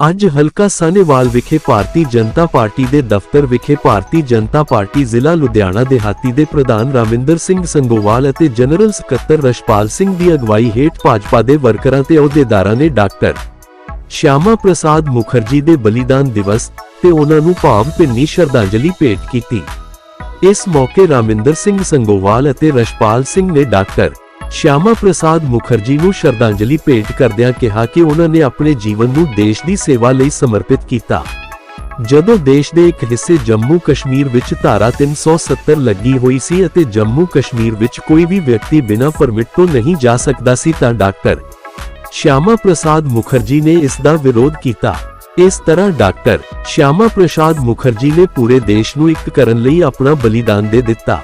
ਅੱਜ ਹਲਕਾ ਸਾਨੇਵਾਲ ਵਿਖੇ ਭਾਰਤੀ ਜਨਤਾ ਪਾਰਟੀ ਦੇ ਦਫ਼ਤਰ ਵਿਖੇ ਭਾਰਤੀ ਜਨਤਾ ਪਾਰਟੀ ਜ਼ਿਲ੍ਹਾ ਲੁਧਿਆਣਾ ਦੇਹਾਤੀ ਦੇ ਪ੍ਰਧਾਨ ਰਾਮਿੰਦਰ ਸਿੰਘ ਸੰਗੋਵਾਲ ਅਤੇ ਜਨਰਲ ਸਕੱਤਰ ਰਸ਼ਪਾਲ ਸਿੰਘ ਦੀ ਅਗਵਾਈ ਹੇਠ ਭਾਜਪਾ ਦੇ ਵਰਕਰਾਂ ਤੇ ਅਹੁਦੇਦਾਰਾਂ ਨੇ ਡਾਕਟਰ ਸ਼ਿਆਮਾ ਪ੍ਰਸਾਦ ਮੁਖਰਜੀ ਦੇ ਬਲੀਦਾਨ ਦਿਵਸ ਤੇ ਉਹਨਾਂ ਨੂੰ ਭਾਵ ਭਿੰਨੀ ਸ਼ਰਧਾਂਜਲੀ ਭੇਟ ਕੀਤੀ। ਇਸ ਮੌਕੇ ਰਾਮਿੰਦਰ ਸਿੰਘ ਸੰਗੋਵਾਲ ਅਤੇ ਰਸ਼ਪਾਲ ਸਿੰਘ ਨੇ ਡਾਕਟਰ ਸ਼ਿਆਮਾ ਪ੍ਰਸਾਦ ਮੁਖਰਜੀ ਨੂੰ ਸ਼ਰਧਾਂਜਲੀ ਭੇਟ ਕਰਦਿਆਂ ਕਿਹਾ ਕਿ ਉਹਨਾਂ ਨੇ ਆਪਣੇ ਜੀਵਨ ਨੂੰ ਦੇਸ਼ ਦੀ ਸੇਵਾ ਲਈ ਸਮਰਪਿਤ ਕੀਤਾ। ਜਦੋਂ ਦੇਸ਼ ਦੇ ਇੱਕ ਹਿੱਸੇ ਜੰਮੂ ਕਸ਼ਮੀਰ ਵਿੱਚ ਧਾਰਾ 370 ਲੱਗੀ ਹੋਈ ਸੀ ਅਤੇ ਜੰਮੂ ਕਸ਼ਮੀਰ ਵਿੱਚ ਕੋਈ ਵੀ ਵਿਅਕਤੀ ਬਿਨਾਂ ਪਰਮਿਟ ਤੋਂ ਨਹੀਂ ਜਾ ਸਕਦਾ ਸੀ ਤਾਂ ਡਾਕਟਰ ਸ਼ਿਆਮਾ ਪ੍ਰਸਾਦ ਮੁਖਰਜੀ ਨੇ ਇਸ ਦਾ ਵਿਰੋਧ ਕੀਤਾ। ਇਸ ਤਰ੍ਹਾਂ ਡਾਕਟਰ ਸ਼ਿਆਮਾ ਪ੍ਰਸਾਦ ਮੁਖਰਜੀ ਨੇ ਪੂਰੇ ਦੇਸ਼ ਨੂੰ ਇੱਕ ਕਰਨ ਲਈ ਆਪਣਾ ਬਲੀਦਾਨ ਦੇ ਦਿੱਤਾ।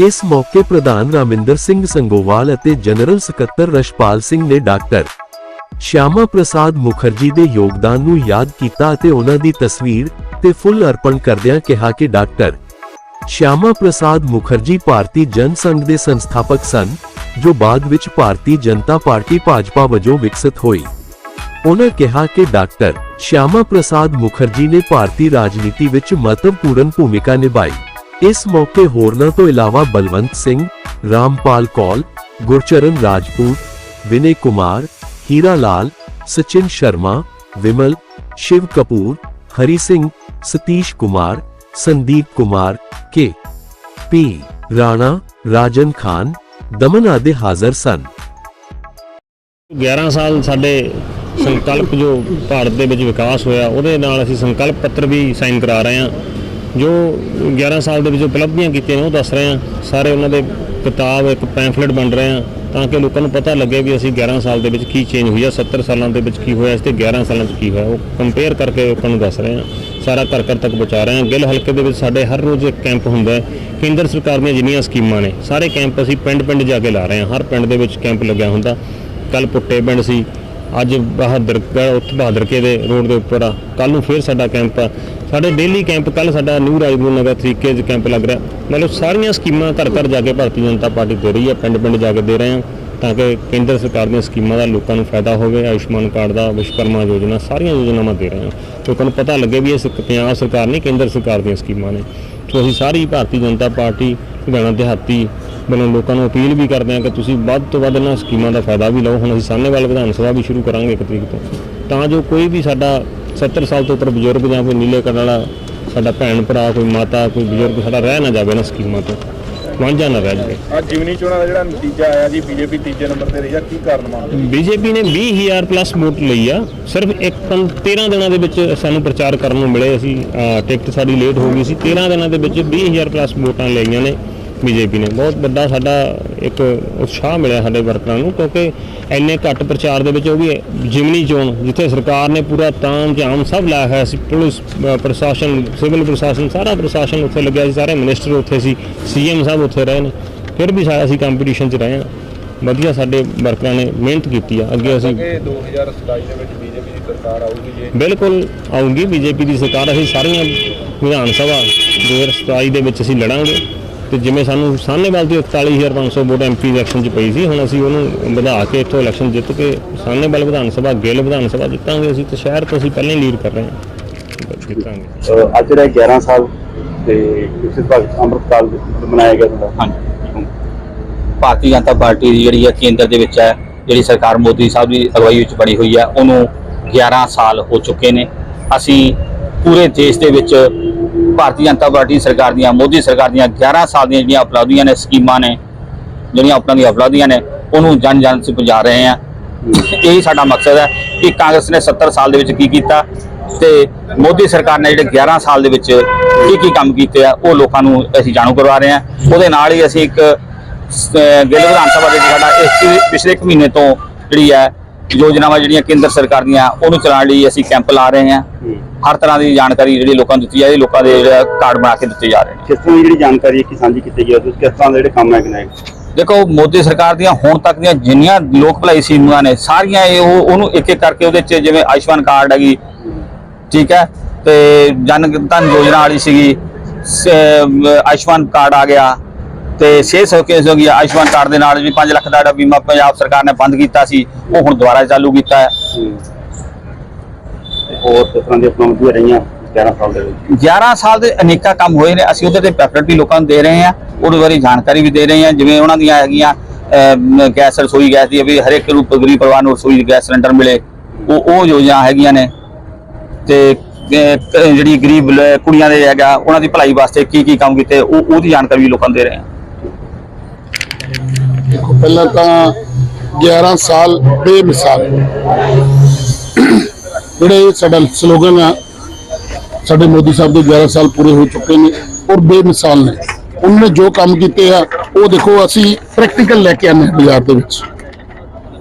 ਇਸ ਮੌਕੇ ਪ੍ਰਧਾਨ ਰਾਮਿੰਦਰ ਸਿੰਘ ਸੰਗੋਵਾਲ ਅਤੇ ਜਨਰਲ ਸਕੱਤਰ ਰਸ਼ਪਾਲ ਸਿੰਘ ਨੇ ਡਾਕਟਰ ਸ਼ਿਆਮਾ ਪ੍ਰਸਾਦ ਮੁਖਰਜੀ ਦੇ ਯੋਗਦਾਨ ਨੂੰ ਯਾਦ ਕੀਤਾ ਅਤੇ ਉਹਨਾਂ ਦੀ ਤਸਵੀਰ ਤੇ ਫੁੱਲ ਅਰਪਣ ਕਰਦਿਆਂ ਕਿਹਾ ਕਿ ਡਾਕਟਰ ਸ਼ਿਆਮਾ ਪ੍ਰਸਾਦ ਮੁਖਰਜੀ ਭਾਰਤੀ ਜਨ ਸੰਘ ਦੇ ਸੰਸਥਾਪਕ ਸਨ, ਜੋ ਬਾਅਦ ਵਿੱਚ ਭਾਰਤੀ ਜਨਤਾ ਪਾਰਟੀ ਭਾਜਪਾ ਵਜੋਂ ਵਿਕਸਿਤ ਹੋਈ। ਉਹਨਾਂ ਕਿਹਾ ਕਿ ਡਾਕਟਰ ਸ਼ਿਆਮਾ ਪ੍ਰਸਾਦ ਮੁਖਰਜੀ ਨੇ ਭਾਰਤੀ ਰਾਜਨੀਤੀ ਵਿੱਚ ਮਹੱਤਵਪੂਰਨ ਭੂਮਿਕਾ ਨਿਭਾਈ। ਇਸ ਮੌਕੇ ਹੋਰਨਾਂ ਤੋਂ ਇਲਾਵਾ ਬਲਵੰਤ ਸਿੰਘ, ਰਾਮਪਾਲ ਕੌਲ, ਗੁਰਚਰਨ ਰਾਜਪੂਤ, ਵਿਨੇ ਕੁਮਾਰ, ਹੀਰਾ ਲਾਲ, ਸਚਿਨ ਸ਼ਰਮਾ, ਵਿਮਲ, ਸ਼ਿਵ ਕਪੂਰ, ਹਰੀ ਸਿੰਘ, ਸਤੀਸ਼ ਕੁਮਾਰ, ਸੰਦੀਪ ਕੁਮਾਰ, ਕੇ, ਪੀ, ਰਾਣਾ, ਰਾਜਨ ਖਾਨ, ਦਮਨ ਆਦਿ ਹਾਜ਼ਰ ਸਨ। 11 ਸਾਲ ਸਾਡੇ ਸੰਕਲਪ ਜੋ ਭਾਰਤ ਦੇ ਵਿੱਚ ਵਿਕਾਸ ਹੋਇਆ, ਉਹਦੇ ਨਾਲ ਅਸੀਂ ਸੰਕਲਪ ਪੱਤਰ ਵੀ ਸਾਈਨ ਕਰਾ ਰਹੇ ਹਾਂ। ਜੋ 11 ਸਾਲ ਦੇ ਵਿੱਚ ਉਪਲਬਧੀਆਂ ਕੀਤੀਆਂ ਨੇ ਉਹ ਦੱਸ ਰਹੇ ਹਾਂ। ਸਾਰੇ ਉਹਨਾਂ ਦੇ ਕਿਤਾਬ, ਇੱਕ ਪੈਂਫਲੇਟ ਬਣ ਰਹੇ ਹਾਂ ਤਾਂ ਕਿ ਲੋਕਾਂ ਨੂੰ ਪਤਾ ਲੱਗੇ ਵੀ ਅਸੀਂ 11 ਸਾਲ ਦੇ ਵਿੱਚ ਕੀ ਚੇਂਜ ਹੋਈ ਆ 70 ਸਾਲਾਂ ਦੇ ਵਿੱਚ ਕੀ ਹੋਇਆ, ਇਸ ਤੇ 11 ਸਾਲਾਂ 'ਚ ਕੀ ਹੋਇਆ। ਉਹ ਕੰਪੇਅਰ ਕਰਕੇ ਲੋਕਾਂ ਨੂੰ ਦੱਸ ਰਹੇ ਹਾਂ। ਸਾਰਾ ਘਰ ਘਰ ਤੱਕ ਪਹੁੰਚਾ ਰਹੇ ਹਾਂ। ਗਿੱਲ ਹਲਕੇ ਦੇ ਵਿੱਚ ਸਾਡੇ ਹਰ ਰੋਜ਼ ਇੱਕ ਕੈਂਪ ਹੁੰਦਾ ਹੈ। ਕੇਂਦਰ ਸਰਕਾਰ ਦੀਆਂ ਜਿੰਨੀਆਂ ਸਕੀਮਾਂ ਨੇ, ਸਾਰੇ ਕੈਂਪ ਅਸੀਂ ਪਿੰਡ ਪਿੰਡ ਜਾ ਕੇ ਲਾ ਰਹੇ ਹਾਂ। ਹਰ ਪਿੰਡ ਦੇ ਵਿੱਚ ਕੈਂਪ ਲੱਗਿਆ ਹੁੰਦਾ। ਕੱਲ ਪੁੱਟੇ ਪਿੰਡ ਸੀ। ਅੱਜ ਬਹਾਦਰ ਉੱਥੇ ਬਹਾਦਰਕੇ ਦੇ ਰੋਡ ਦੇ ਉੱਪਰ ਆ। ਕੱਲ ਨੂੰ ਫੇਰ ਸਾਡਾ ਕੈਂਪ ਆ। ਸਾਡੇ ਡੇਲੀ ਕੈਂਪ ਕੱਲ ਸਾਡਾ ਨਿਊ ਰਾਜਪੁਰ ਨਗਰ ਤਰੀਕੇ 'ਚ ਕੈਂਪ ਲੱਗ ਰਿਹਾ। ਮਤਲਬ ਸਾਰੀਆਂ ਸਕੀਮਾਂ ਘਰ ਘਰ ਜਾ ਕੇ ਭਾਰਤੀ ਜਨਤਾ ਪਾਰਟੀ ਦੇ ਰਹੀ ਹੈ, ਪਿੰਡ ਪਿੰਡ ਜਾ ਕੇ ਦੇ ਰਹੇ ਹਾਂ, ਤਾਂ ਕਿ ਕੇਂਦਰ ਸਰਕਾਰ ਦੀਆਂ ਸਕੀਮਾਂ ਦਾ ਲੋਕਾਂ ਨੂੰ ਫਾਇਦਾ ਹੋਵੇ, ਆਯੁਸ਼ਮਾਨ ਕਾਰਡ ਦਾ, ਵਿਸ਼ਵਕਰਮਾ ਯੋਜਨਾ, ਸਾਰੀਆਂ ਯੋਜਨਾਵਾਂ ਦੇ ਰਹੇ ਹਾਂ। ਲੋਕਾਂ ਨੂੰ ਪਤਾ ਲੱਗੇ ਵੀ ਇਹ ਸਿੱਖ- ਪੰਜਾਬ ਸਰਕਾਰ ਨਹੀਂ, ਕੇਂਦਰ ਸਰਕਾਰ ਦੀਆਂ ਸਕੀਮਾਂ ਨੇ। ਸੋ ਅਸੀਂ ਸਾਰੀ ਭਾਰਤੀ ਜਨਤਾ ਪਾਰਟੀ, ਲੁਧਿਆਣਾ ਦਿਹਾਤੀ ਵੱਲੋਂ ਲੋਕਾਂ ਨੂੰ ਅਪੀਲ ਵੀ ਕਰਦੇ ਹਾਂ ਕਿ ਤੁਸੀਂ ਵੱਧ ਤੋਂ ਵੱਧ ਇਹਨਾਂ ਸਕੀਮਾਂ ਦਾ ਫਾਇਦਾ ਵੀ ਲਓ। ਹੁਣ ਅਸੀਂ ਸਾਹਨੇਵਾਲ ਵਿਧਾਨ ਸਭਾ ਵੀ ਸ਼ੁਰੂ ਕਰਾਂਗੇ ਇੱਕ ਤਰੀਕ ਤੋਂ। ਤਾਂ ਜੋ ਕੋਈ ਵੀ ਸਾਡਾ 70 ਸਾਲ ਤੋਂ ਉੱਪਰ ਬਜ਼ੁਰਗ ਜਾਂ ਕੋਈ ਨੀਲੇ ਕਾਰਡ ਵਾਲਾ ਸਾਡਾ ਭੈਣ ਭਰਾ ਕੋਈ ਮਾਤਾ ਕੋਈ ਬਜ਼ੁਰਗ ਸਾਡਾ ਰਹਿ ਨਾ ਜਾਵੇ ਇਹਨਾਂ ਸਕੀਮਾਂ ਤੋਂ। ਵਾਂਝਾ ਨਾ ਰਹਿ ਜਾਵੇ। ਅੱਜ ਜਿਮਨੀ ਚੋਣਾਂ ਦਾ ਜਿਹੜਾ ਨਤੀਜਾ ਆਇਆ ਜੀ ਬੀਜੇਪੀ ਤੀਜੇ ਨੰਬਰ ਤੇ ਰਹੀ ਆ ਕੀ ਕਾਰਨ ਮੰਨਦੇ ਬੀਜੇਪੀ ਨੇ 20000 ਪਲੱਸ ਵੋਟ ਲਈ ਆ। ਸਿਰਫ ਇੱਕ ਪੰ- 13 ਦਿਨਾਂ ਦੇ ਵਿੱਚ ਸਾਨੂੰ ਪ੍ਰਚਾਰ ਕਰਨ ਨੂੰ ਮਿਲੇ। ਅਸੀਂ ਟਿਕਟ ਸਾਡੀ ਲੇਟ ਹੋ ਗਈ ਸੀ। 13 ਦਿਨਾਂ ਦੇ ਵਿੱਚ 20000 ਪਲੱਸ ਵੋਟਾਂ ਲਈਆਂ ਨੇ। ਬੀਜੇਪੀ ਨੇ। ਬਹੁਤ ਵੱਡਾ ਸਾਡਾ ਇੱਕ ਉਤਸ਼ਾਹ ਮਿਲਿਆ ਸਾਡੇ ਵਰਕਰਾਂ ਨੂੰ ਕਿਉਂਕਿ ਇੰਨੇ ਘੱਟ ਪ੍ਰਚਾਰ ਦੇ ਵਿੱਚ ਉਹ ਵੀ ਜਿਮਨੀ ਚੋਣ ਜਿੱਥੇ ਸਰਕਾਰ ਨੇ ਪੂਰਾ ਤਾਮ ਜਾਮ ਸਭ ਲਾਇਆ ਹੋਇਆ ਸੀ। ਪੁਲਿਸ ਪ੍ਰਸ਼ਾਸਨ ਸਿਵਲ ਪ੍ਰਸ਼ਾਸਨ ਸਾਰਾ ਪ੍ਰਸ਼ਾਸਨ ਉੱਥੇ ਲੱਗਿਆ ਸੀ। ਸਾਰੇ ਮਿਨਿਸਟਰ ਉੱਥੇ ਸੀ ਸੀਐਮ ਸਾਹਿਬ ਉੱਥੇ ਰਹੇ ਨੇ। ਫਿਰ ਵੀ ਸਾ- ਅਸੀਂ ਕੰਪੀਟੀਸ਼ਨ 'ਚ ਰਹੇ ਹਾਂ। ਵਧੀਆ ਸਾਡੇ ਵਰਕਰਾਂ ਨੇ ਮਿਹਨਤ ਕੀਤੀ ਆ। ਅੱਗੇ ਅਸੀਂ ਕਿ 2027 ਦੇ ਵਿੱਚ ਬੀਜੇਪੀ ਦੀ ਸਰਕਾਰ ਆਊਗੀ ਜੇ। ਬਿਲਕੁਲ ਆਉਂਗੀ ਬੀਜੇਪੀ ਦੀ ਸਰਕਾਰ ਅਸੀਂ ਸਾਰੀਆਂ ਵਿਧਾਨ ਸਭਾ 2027 ਦੇ ਵਿੱਚ ਅਸੀਂ ਲੜਾਂਗੇ। ਤੇ ਜਿਵੇਂ ਸਾਨੂੰ ਸਾਹਨੇਵਾਲ ਦੀ 41500 ਵੋਟ ਐਮਪੀ ਇਲੈਕਸ਼ਨ 'ਚ ਪਈ ਸੀ ਹੁਣ ਅਸੀਂ ਉਹਨੂੰ ਵਧਾ ਕੇ ਇੱਥੋਂ ਇਲੈਕਸ਼ਨ ਜਿੱਤ ਕੇ ਸਾਹਨੇਵਾਲ ਵਿਧਾਨ ਸਭਾ ਗਿੱਲ ਵਿਧਾਨ ਸਭਾ ਜਿੱਤਾਂਗੇ ਅਸੀਂ ਤੇ ਸ਼ਹਿਰ ਤੋਂ ਅਸੀਂ ਪਹਿਲਾਂ ਹੀ ਲੀਡ ਕਰ ਰਹੇ ਹਾਂ। ਜਿੱਤਾਂਗੇ। ਅੱਜ ਜਿਹੜਾ 11 ਸਾਲ ਤੇ ਇਸੇ ਭਗਤ ਅੰਮ੍ਰਿਤਕਾਲ ਮਨਾਇਆ ਗਿਆ ਤੁਹਾਡਾ ਹਾਂਜੀ। ਭਾਰਤੀ ਜਨਤਾ ਪਾਰਟੀ ਦੀ ਜਿਹੜੀ ਹੈ ਕੇਂਦਰ ਦੇ ਵਿੱਚ ਹੈ ਜਿਹੜੀ ਸਰਕਾਰ ਮੋਦੀ ਸਾਹਿਬ ਦੀ ਅਗਵਾਈ ਵਿੱਚ ਬਣੀ ਹੋਈ ਹੈ ਉਹਨੂੰ 11 ਸਾਲ ਹੋ ਚੁੱਕੇ ਨੇ। ਅਸੀਂ ਪੂਰੇ ਦੇਸ਼ ਦੇ ਵਿੱਚ ਭਾਰਤੀ ਜਨਤਾ ਪਾਰਟੀ ਸਰਕਾਰ ਦੀਆਂ, ਮੋਦੀ ਸਰਕਾਰ ਦੀਆਂ 11 ਸਾਲ ਦੀਆਂ ਜਿਹੜੀਆਂ ਉਪਲਬਧੀਆਂ ਨੇ, ਸਕੀਮਾਂ ਨੇ, ਜਿਹੜੀਆਂ ਆਪਣਾ ਦੀਆਂ ਉਪਲਬਧੀਆਂ ਨੇ, ਉਹਨੂੰ ਜਨ ਜਨ ਤੱਕ ਪਹੁੰਚਾ ਰਹੇ ਹਾਂ ਇਹੀ ਸਾਡਾ ਮਕਸਦ ਹੈ ਕਿ ਕਾਂਗਰਸ ਨੇ 70 ਸਾਲ ਦੇ ਵਿੱਚ ਕੀ ਕੀਤਾ ਤੇ ਮੋਦੀ ਸਰਕਾਰ ਨੇ ਜਿਹੜੇ 11 ਸਾਲ ਦੇ ਵਿੱਚ ਕੀ ਕੀ ਕੰਮ ਕੀਤੇ ਆ, ਉਹ ਲੋਕਾਂ ਨੂੰ ਅਸੀਂ ਜਾਣੂ ਕਰਵਾ ਰਹੇ ਹਾਂ ਉਹਦੇ ਨਾਲ ਹੀ ਅਸੀਂ ਇੱਕ ਸ- ਗਿੱਲ ਵਿਧਾਨ ਸਭਾ ਦੇ ਸਾਡਾ ਇਸ ਪਿਛਲੇ ਇੱਕ ਮਹੀਨੇ ਤੋਂ ਜਿਹੜੀ ਹੈ ਯੋਜਨਾਵਾਂ ਜਿਹੜੀਆਂ ਕੇਂਦਰ ਸਰਕਾਰ ਦੀਆਂ, ਉਹਨੂੰ ਚਲਾਉਣ ਲਈ ਅਸੀਂ ਕੈਂਪ ਲਾ ਰਹੇ ਹਾਂ ਹਰ ਤਰ੍ਹਾਂ ਦੀ ਜਾਣਕਾਰੀ ਜਿਹੜੀ ਲੋਕਾਂ ਨੂੰ ਦਿੱਤੀ ਜਾ ਰਹੀ ਲੋਕਾਂ ਦੇ ਜਿਹੜੇ ਕਾਰਡ ਬਣਾ ਕੇ ਦਿੱਤੇ ਜਾ ਰਹੇ ਨੇ। ਕਿਸ ਤਰ੍ਹਾਂ ਦੀ ਜਿਹੜੀ ਜਾਣਕਾਰੀ ਹੈ ਕਿ ਸਾਂਝੀ ਕੀਤੀ ਗਈ ਹੈ ਕਿਸ ਤਰ੍ਹਾਂ ਦੇ ਜਿਹੜੇ ਕੰਮ ਹੈ ਕਿ ਨਹੀਂ ਦੇਖੋ ਮੋਦੀ ਸਰਕਾਰ ਦੀਆਂ ਹੁਣ ਤੱਕ ਦੀਆਂ ਜਿੰਨੀਆਂ ਲੋਕ ਭਲਾਈ ਸਕੀਮਾਂ ਨੇ ਸਾਰੀਆਂ ਇਹ ਉਹ ਉਹਨੂੰ ਇੱਕ ਇੱਕ ਕਰਕੇ ਉਹਦੇ 'ਚ ਜਿਵੇਂ ਆਯੁਸ਼ਮਾਨ ਕਾਰਡ ਹੈਗੀ ਠੀਕ ਹੈ ਤੇ ਜਨ ਧਨ ਯੋਜਨਾ ਵਾਲੀ ਸੀਗੀ ਆਯੁਸ਼ਮਾਨ ਕਾਰਡ ਆ ਗਿਆ ਤੇ ਸਿਹਤ ਸੌਕੇਸ ਹੋ ਗਿਆ ਆਯੁਸ਼ਮਾਨ ਕਾਰਡ ਦੇ ਨਾਲ ਵੀ 5 ਲੱਖ ਦਾ ਜਿਹੜਾ ਬੀਮਾ ਪੰਜਾਬ ਸਰਕਾਰ ਨੇ ਬੰਦ ਕੀਤਾ ਸੀ ਉਹ ਹੁਣ ਦੁਬਾਰਾ ਚਾਲੂ ਕੀਤਾ ਹੈ। ਤੇ ਹੋਰ ਕਿਸ ਤਰ੍ਹਾਂ ਦੀਆਂ ਉਪਲਬਧੀਆਂ ਰਹੀਆਂ 11 ਸਾਲ ਦੇ ਵਿੱਚ? 11 ਸਾਲ ਦੇ ਅਨੇਕਾਂ ਕੰਮ ਹੋਏ ਨੇ। ਅਸੀਂ ਉਹਦੇ ਤੇ ਪੈਫਲਟ ਵੀ ਲੋਕਾਂ ਨੂੰ ਦੇ ਰਹੇ ਹਾਂ ਉਹਦੇ ਬਾਰੇ ਜਾਣਕਾਰੀ ਵੀ ਦੇ ਰਹੇ ਹਾਂ। ਜਿਵੇਂ ਉਹਨਾਂ ਦੀਆਂ ਹੈਗੀਆਂ ਗੈਸ ਰਸੋਈ ਗੈਸ ਦੀ ਵੀ ਹਰੇਕ ਨੂੰ ਗਰੀਬ ਪਰਿਵਾਰ ਨੂੰ ਰਸੋਈ ਗੈਸ ਸਿਲੰਡਰ ਮਿਲੇ। ਉਹ ਉਹ ਯੋਜਨਾ ਹੈਗੀਆਂ ਨੇ। ਤੇ ਜਿਹੜੀ ਗਰੀਬ ਕੁੜੀਆਂ ਦੇ ਹੈਗਾ ਉਹਨਾਂ ਦੀ ਭਲਾਈ ਵਾਸਤੇ ਕੀ ਕੀ ਕੰਮ ਕੀਤੇ ਉਹ ਉਹਦੀ ਜਾਣਕਾਰੀ ਵੀ ਲੋਕਾਂ ਨੂੰ ਦੇ ਰਹੇ ਹਾਂ। ਦੇਖੋ ਪਹਿਲਾਂ ਤਾਂ 11 ਸਾਲ ਬੇਮਿਸਾਲ। ਜਿਹੜੇ ਸਾਡਾ ਸਲੋਗਨ ਆ, ਸਾਡੇ ਮੋਦੀ ਸਾਹਿਬ ਦੇ 11 ਸਾਲ ਪੂਰੇ ਹੋ ਚੁੱਕੇ ਨੇ ਔਰ ਬੇਮਿਸਾਲ ਨੇ। ਉਹਨਾਂ ਨੇ ਜੋ ਕੰਮ ਕੀਤੇ ਆ, ਉਹ ਦੇਖੋ ਅਸੀਂ ਪ੍ਰੈਕਟੀਕਲ ਲੈ ਕੇ ਆਨੇ ਬਾਜ਼ਾਰ ਦੇ ਵਿੱਚ।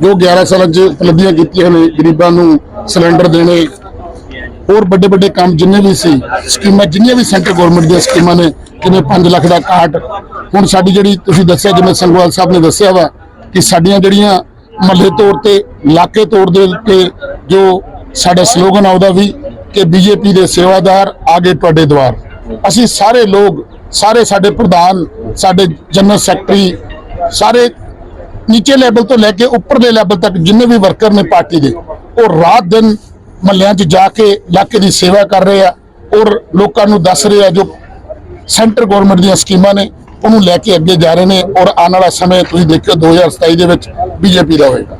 ਜੋ 11 ਸਾਲਾਂ 'ਚ ਉਪਲਬਧੀਆਂ ਕੀਤੀਆਂ ਨੇ, ਗਰੀਬਾਂ ਨੂੰ ਸਿਲੰਡਰ ਦੇਣੇ ਹੋਰ ਵੱਡੇ ਵੱਡੇ ਕੰਮ ਜਿੰਨੇ ਵੀ ਸੀ, ਸਕੀਮਾਂ ਜਿੰਨੀਆਂ ਵੀ ਸੈਂਟਰ ਗਵਰਨਮੈਂਟ ਦੀਆਂ ਸਕੀਮਾਂ ਨੇ, ਜਿਵੇਂ 5 ਲੱਖ ਦਾ ਕਾਰਡ, ਹੁਣ ਸਾਡੀ ਜਿਹੜੀ ਤੁਸੀਂ ਦੱਸਿਆ, ਜਿਵੇਂ ਸੰਗਵਾਲ ਸਾਹਿਬ ਨੇ ਦੱਸਿਆ ਵਾ ਕਿ ਸਾਡੀਆਂ ਜਿਹੜੀਆਂ ਮਹੱਲੇ ਤੌਰ ਤੇ, ਇਲਾਕੇ ਤੌਰ ਦੇ ਉੱਤੇ ਜੋ ਸਾਡਾ ਸਲੋਗਨ ਆਉਦਾ ਵੀ ਕਿ ਬੀਜੇਪੀ ਦੇ ਸੇਵਾਦਾਰ ਆਗੇ ਤੁਹਾਡੇ ਦੁਆਰ ਅਸੀਂ ਸਾਰੇ ਲੋਕ, ਸਾਰੇ ਸਾਡੇ ਪ੍ਰਧਾਨ, ਸਾਡੇ ਜਨਰਲ ਸੈਕਟਰੀ, ਸਾਰੇ ਨੀਚੇ ਲੈਵਲ ਤੋਂ ਲੈ ਕੇ ਉੱਪਰਲੇ ਲੈਵਲ ਤੱਕ ਜਿੰਨੇ ਵੀ ਵਰਕਰ ਨੇ ਪਾਰਟੀ ਦੇ, ਉਹ ਰਾਤ ਦਿਨ ਮਹੱਲਿਆਂ 'ਚ ਜਾ ਕੇ ਇਲਾਕੇ ਦੀ ਸੇਵਾ ਕਰ ਰਹੇ ਆ ਔਰ ਲੋਕਾਂ ਨੂੰ ਦੱਸ ਰਹੇ ਆ ਜੋ ਸੈਂਟਰ ਗਵਰਨਮੈਂਟ ਦੀਆਂ ਸਕੀਮਾਂ ਨੇ, ਉਹਨੂੰ ਲੈ ਕੇ ਅੱਗੇ ਜਾ ਰਹੇ ਨੇ ਔਰ ਆਉਣ ਵਾਲਾ ਸਮੇਂ ਤੁਸੀਂ ਦੇਖਿਓ 2027 ਦੇ ਵਿੱਚ ਬੀਜੇਪੀ ਦਾ ਹੋਏਗਾ।